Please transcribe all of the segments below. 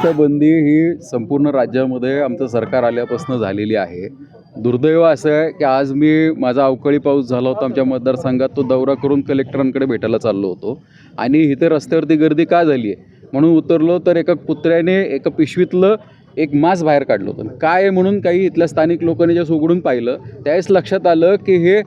हत्याबंदी ही संपूर्ण राज्यामध्ये आमचं सरकार आल्यापासून झालेली आहे. दुर्दैव असं आहे की आज मी माझा अवकाळी पाऊस झाला होता आमच्या मतदारसंघात तो दौरा करून कलेक्टरांकडे भेटायला चाललो होतो. आणि इथे रस्त्यावरती गर्दी का झाली आहे? म्हणून उतरलो तर एका कुत्र्याने एका पिशवीतलं एक मास बाहेर काढलं होतं. काय आहे म्हणून काही इथल्या स्थानिक लोकांनी जसं उघडून पाहिलं त्यावेळेस लक्षात आलं की हे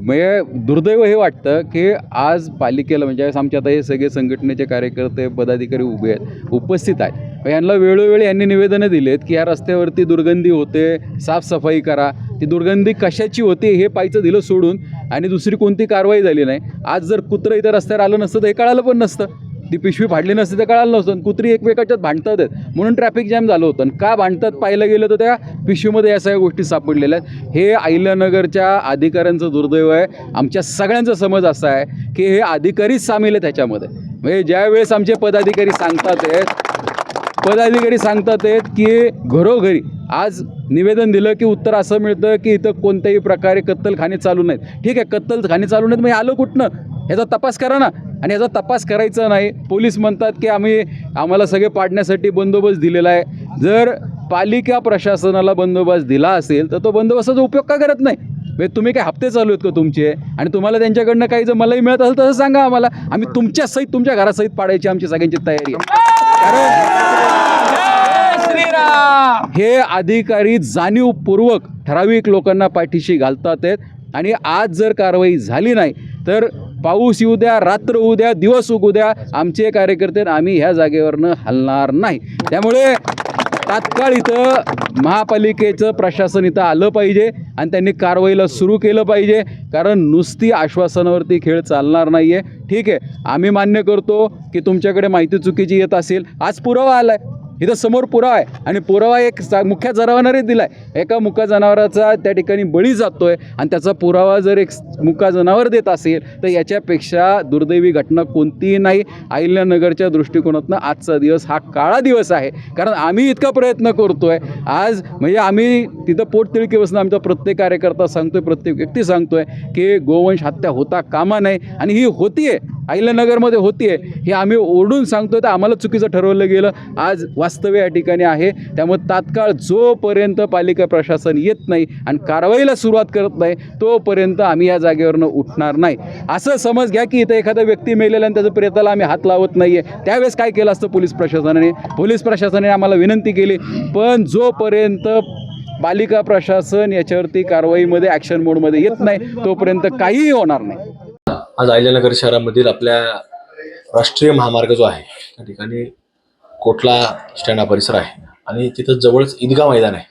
म्हणजे दुर्दैव हे वाटतं की आज पालिकेला म्हणजे आमच्या आता हे सगळे संघटनेचे कार्यकर्ते पदाधिकारी उभे आहेत उपस्थित आहेत. यांना वेळोवेळी यांनी निवेदनं दिलेत की या रस्त्यावरती दुर्गंधी होते साफसफाई करा. ती दुर्गंधी कशाची होती हे पाहायचं दिलं सोडून आणि दुसरी कोणती कारवाई झाली नाही. आज जर कुत्रं इथं रस्त्यावर आलं नसतं तर हे कळालं पण नसतं. ती पिशवी फाडली नसते तर कळालं नसतं. आणि कुत्री एकमेकाच्यात भांडतात. आहेत म्हणून ट्रॅफिक जॅम झालं होतं. आणि का भांडतात पाहिलं गेलं तर त्या पिशवीमध्ये या सगळ्या गोष्टी सापडलेल्या आहेत. हे अहिल्यानगरच्या अधिकाऱ्यांचं दुर्दैव आहे. आमच्या सगळ्यांचा समज असा आहे की हे अधिकारीच सामील आहेत त्याच्यामध्ये म्हणजे ज्यावेळेस आमचे पदाधिकारी सांगतात आहेत पदाधिकारी सांगतात आहेत की घरोघरी आज निवेदन दिलं की उत्तर असं मिळतं की इथं कोणत्याही प्रकारे कत्तलखाने चालू नाहीत. ठीक आहे कत्तलखाने चालू नाहीत मग आलं कुठनं? ह्याचा तपास करा ना. आणि याचा तपास करायचा नाही. पोलीस म्हणतात की आम्ही आम्हाला सगळे पाडण्यासाठी बंदोबस्त दिलेला आहे. जर पालिका प्रशासनाला बंदोबस्त दिला असेल तर तो बंदोबस्ताचा उपयोग का करत नाही? म्हणजे तुम्ही काय हप्ते चालू आहेत का तुमचे? आणि तुम्हाला त्यांच्याकडनं काही जर मलाही मिळत असेल तसं सांगा आम्हाला. आम्ही तुमच्या सहित तुमच्या घरासहित पाडायची आमची सगळ्यांची तयारी आहे. कारण हे अधिकारी जाणीवपूर्वक ठराविक लोकांना पाठीशी घालतात आहेत. आणि आज जर कारवाई झाली नाही तर पाऊस येऊ द्या रात्र होऊ द्या दिवस उगू द्या आमचे कार्यकर्ते आम्ही ह्या जागेवरनं हलणार नाही. त्यामुळे तात्काळ इथं महापालिकेचं प्रशासन इथं आलं पाहिजे आणि त्यांनी कारवाईला सुरू केलं पाहिजे कारण नुसती आश्वासनावरती खेळ चालणार नाही आहे ठीक आहे आम्ही मान्य करतो की तुमच्याकडे माहिती चुकीची येत असेल. आज पुरावा आला आहे इथं समोर पुरावा आहे. आणि पुरावा एक सा मुख्या जनावरांनी दिला आहे एका मुका जनावराचा त्या ठिकाणी बळी जातो आहे आणि त्याचा पुरावा जर एक मुका जनावर देत असेल तर याच्यापेक्षा दुर्दैवी घटना कोणतीही नाही. अहिल्यानगरच्या दृष्टिकोनातनं आजचा दिवस हा काळा दिवस आहे. कारण आम्ही इतका प्रयत्न करतो आहे आज म्हणजे आम्ही तिथं पोटतिळकी बसून आमचा प्रत्येक कार्यकर्ता सांगतो आहे प्रत्येक व्यक्ती सांगतो आहे की गोवंश हत्या होता कामा नाही आणि ही होती आहे अहिल्यानगरमध्ये आहे हे आम्ही ओढून सांगतो तर आम्हाला चुकीचं ठरवलं गेलं. आज वास्तव्य या ठिकाणी आहे. त्यामुळे तात्काळ जोपर्यंत पालिका प्रशासन येत नाही आणि कारवाईला सुरुवात करत नाही तोपर्यंत आम्ही या जागेवरनं उठणार नाही. असं समज घ्या की इथं एखादा व्यक्ती मेलेला आणि त्याचं प्रेताला आम्ही हात लावत नाही आहे त्यावेळेस काय केलं असतं पोलीस प्रशासनाने? पोलीस प्रशासनाने आम्हाला विनंती केली पण जोपर्यंत पालिका प्रशासन याच्यावरती कारवाईमध्ये ॲक्शन मोडमध्ये येत नाही तोपर्यंत काहीही होणार नाही. आज अहिल्यानगर शहरामधील आपल्या राष्ट्रीय महामार्ग जो आहे त्या ठिकाणी कोटला स्टँड परिसर आहे. आणि तिथं जवळच ईदगा मैदान आहे.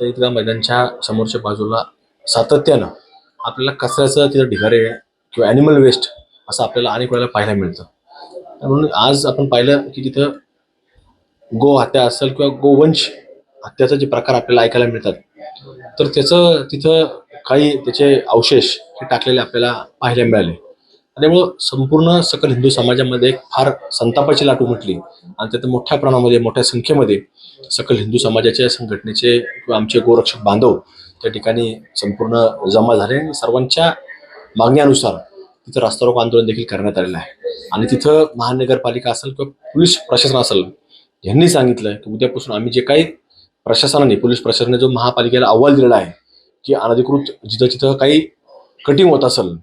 त्या ईदगाह मैदानच्या समोरच्या बाजूला सातत्यानं आपल्याला कचऱ्याचं तिथं ढिगारे किंवा ॲनिमल वेस्ट असं आपल्याला अनेक वेळेला पाहायला मिळतं. म्हणून आज आपण पाहिलं की तिथं गो हत्या असेल किंवा गोवंश हत्याचे जे प्रकार आपल्याला ऐकायला मिळतात तर त्याचं तिथं काही त्याचे अवशेष हे टाकलेले आपल्याला पाहायला मिळाले. त्यामुळं संपूर्ण सकल हिंदू समाजामध्ये एक फार संतापाची लाट उमटली. आणि त्यात मोठ्या प्रमाणामध्ये मोठ्या संख्येमध्ये सकल हिंदू समाजाच्या संघटनेचे किंवा आमचे गोरक्षक बांधव त्या ठिकाणी संपूर्ण जमा झाले आणि सर्वांच्या मागण्यानुसार तिथं रास्ता रोको आंदोलन देखील करण्यात आलेलं आहे. आणि तिथं महानगरपालिका असेल किंवा पोलीस प्रशासन असेल यांनी सांगितलं की उद्यापासून आम्ही जे काही प्रशासनाने पोलीस प्रशासनाने जो महापालिकेला अहवाल दिलेला आहे की अनधिकृत जिथं जिथं काही कटिंग होत असेल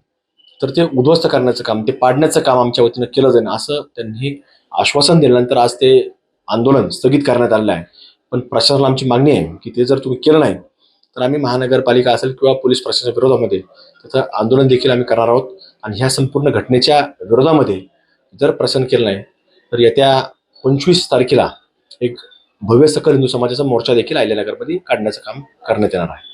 तर ते उद्ध्वस्त करण्याचं काम ते पाडण्याचं काम आमच्या वतीनं केलं जाईल असं त्यांनी आश्वासन दिल्यानंतर आज ते आंदोलन स्थगित करण्यात आलेलं आहे. पण प्रशासनाला आमची मागणी आहे की ते जर तुम्ही केलं नाही तर आम्ही महानगरपालिका असेल किंवा पोलीस प्रशासना विरोधामध्ये त्याचं आंदोलन देखील आम्ही करणार आहोत. आणि ह्या संपूर्ण घटनेच्या विरोधामध्ये जर प्रशासन केलं नाही तर येत्या पंचवीस तारखेला एक भव्य सकल हिंदू समाजाचा मोर्चा देखील अहिल्यानगरमध्ये काढण्याचं काम करण्यात येणार आहे.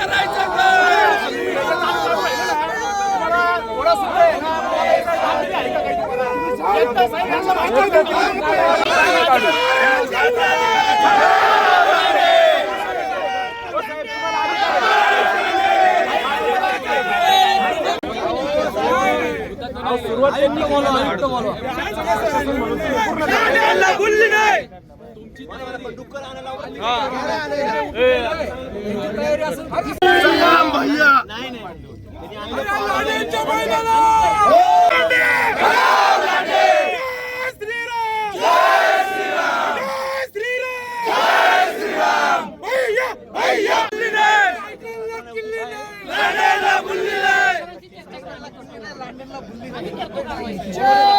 करायचं भैया ಅದನ್ನೆಲ್ಲ ಬುದ್ಧಿ